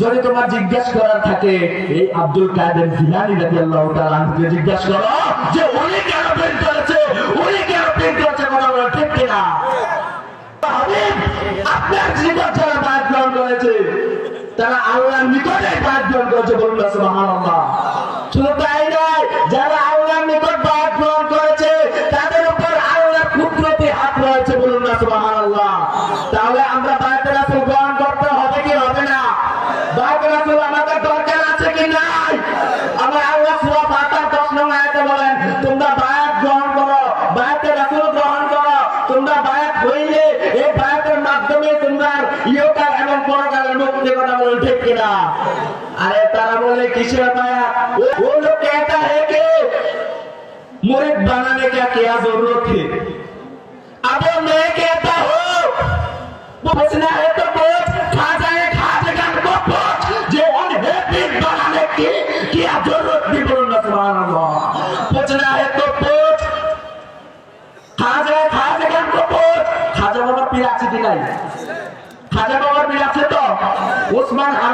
যদি তোমার জিজ্ঞেস করার থাকে, এই আব্দুল কাদের জিলানি রাদিয়াল্লাহু আল্লাহ জিজ্ঞেস করো, যে উনি কেন প্রেম করেছে? উনি কেন প্রেম করেছে ঠিক কিনা? তারা আল্লাহ নিকটে করেছে বলুন শুধু তাই বায়তে রাসূল আমাদের দরকার আছে কি নাই আমার আল্লাহ সূরা ফাতিহা 10 নং আয়াতে বলেন তোমরা বায়াত গ্রহণ করো বায়াতে রাসূল গ্রহণ করো তোমরা বায়াত হইলে এই বায়াতের মাধ্যমে তোমরা ইহকাল এবং পরকালের মুক্তি কথা বলে ঠিক কিনা আরে তারা বলে কিসের বায়াত वो वो लोग कहता है कि मुरीद बनाने का क्या जरूरत है अब मैं कहता हूँ पूछना है तो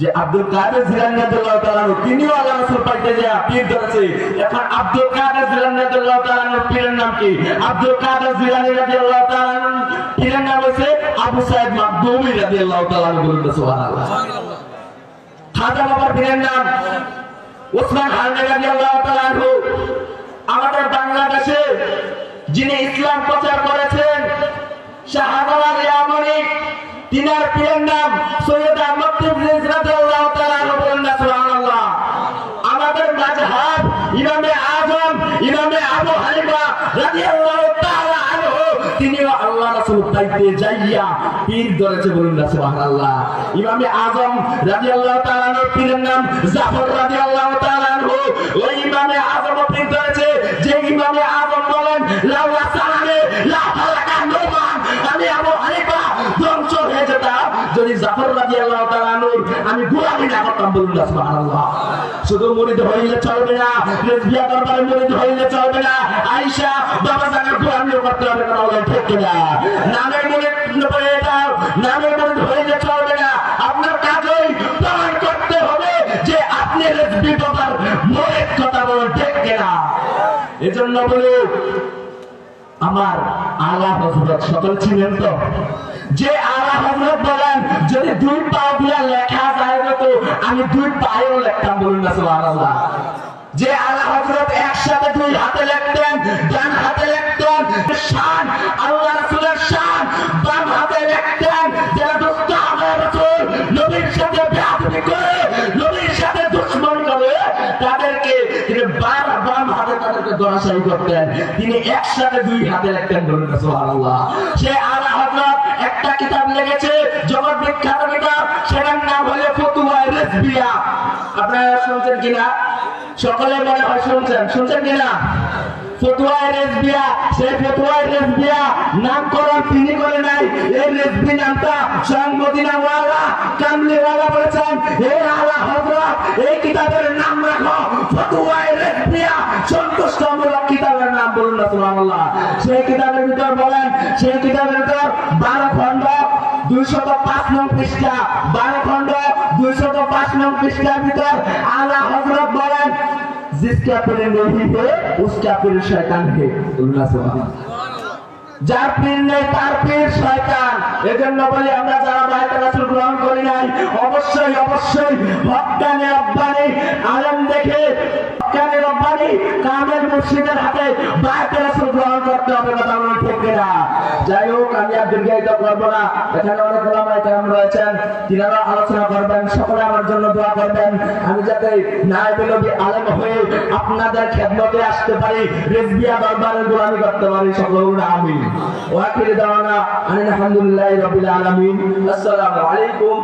যে আব্দুল কাদের জিলানী তাআলা তিনিও আল্লাহ রাসূল পাইতে যে পীর ধরেছে। এখন আব্দুল কাদের জিলানী পীরের নাম কি? আব্দুল কাদের জিলানী তাআলা পীরের নাম হচ্ছে আবু সাইদ মাকদুমি রাদিয়াল্লাহু তাআলা বলুন সুবহানাল্লাহ। খাজা বাবার পীরের নাম ওসমান রাদিয়াল্লাহু তাআলা আমাদের বাংলাদেশে যিনি ইসলাম প্রচার করেছেন ইয়ামানি তিনার পীরের নাম সৈয়দ আহমদ তিবরিজ রাদিয়াল্লাহু তাআলা আনহু বলেন না সুবহানাল্লাহ আমাদের মাযহাব ইমামে আযম ইমামে আবু হানিফা রাদিয়াল্লাহু তাআলা আনহু যে ইমামে আযম বলেন আমি আবু হানিফা ধ্বংস হয়ে যেতাম যদি জাফর রাদিয়াল্লাহু তাআলা আনহু আমি গোলামি না করতাম বলুন না, সুবহানাল্লাহ। শুধু মুরিদ হইলে চলবে না রেজবিয়া দরবারে মুরিদ হইলে চলবে না। আয়েশা, বাবা জানের গোলামিও করতে হবে না বলেন ঠিক কিনা? নামের মুরিদ হয়ে যাও নামের মুরিদ হইলে চলবে না। আপনার কাজই প্রমাণ করতে হবে যে আপনি রেজবি বাবার মুরিদ কথা বলেন, ঠিক কিনা? এজন্য বলি আমার আলা হজরত সকল ছিলেন তো? যে আলা হজরত বলেন, যদি দুই পা দিয়া লেখা যায় না তো, আমি দুই পায়েও লেখতাম বলুন না সুবহানাল্লাহ। যে আলা হজরত একসাথে দুই হাতে লেখতেন, ডান হাতে লেখতেন শান আল্লাহ বাম হাতে তাদেরকে করতেন তিনি একসাথে দুই হাতে লিখতেন সে আলা হযরত একটা কিতাব জগৎ বিখ্যাত কিতাব, সেটার নাম হলো ফতুয়া রেজবিয়া। আপনারা শুনছেন কিনা? সকলে মনে হয় শুনছেন। শুনছেন কিনা? নামকরণ তিনি করে নাই। এই কামলিওয়ালা বলেছেন। হে আলা এই কিতাবের নাম রাখো, ফতুয়া রেজবিয়া সন্তুষ্টমূলক কিতাবের নাম বলুন না সুবহানাল্লাহ সেই কিতাবের ভিতর বলেন সেই কিতাবের ভিতর 12 খণ্ড দুইশত পাঁচ নং পৃষ্ঠা বারো খণ্ড দুইশত পাঁচ নং পৃষ্ঠার ভিতর আল্লাহ হজরত বলেন जिसका पीर नहीं है उसका पीर शैतान है আল্লাহ সুবহানাল্লাহ যার পীর নেই তার পীর শয়তান এজন্য বলি আমরা যারা বাইতে রাসূল গ্রহণ করি নাই অবশ্যই অবশ্যই হক্কানি রব্বানি আলম দেখে হক্কানি রব্বানি কামেল হাতে বাইতে রাসূল গ্রহণ করতে হবে কথা বলেন ঠিক কিনা যাই হোক, আমি আর দীর্ঘায়িত করব না। এখানে অনেক ওলামায়ে কেরাম রয়েছেন, তিনারা আলোচনা করবেন, সকলে আমার জন্য দোয়া করবেন। আমি যাতে নায়েবে নবী আলেম হয়ে আপনাদের খেদমতে আসতে পারি গোলামি করতে পারি আমিন। আলাইকুম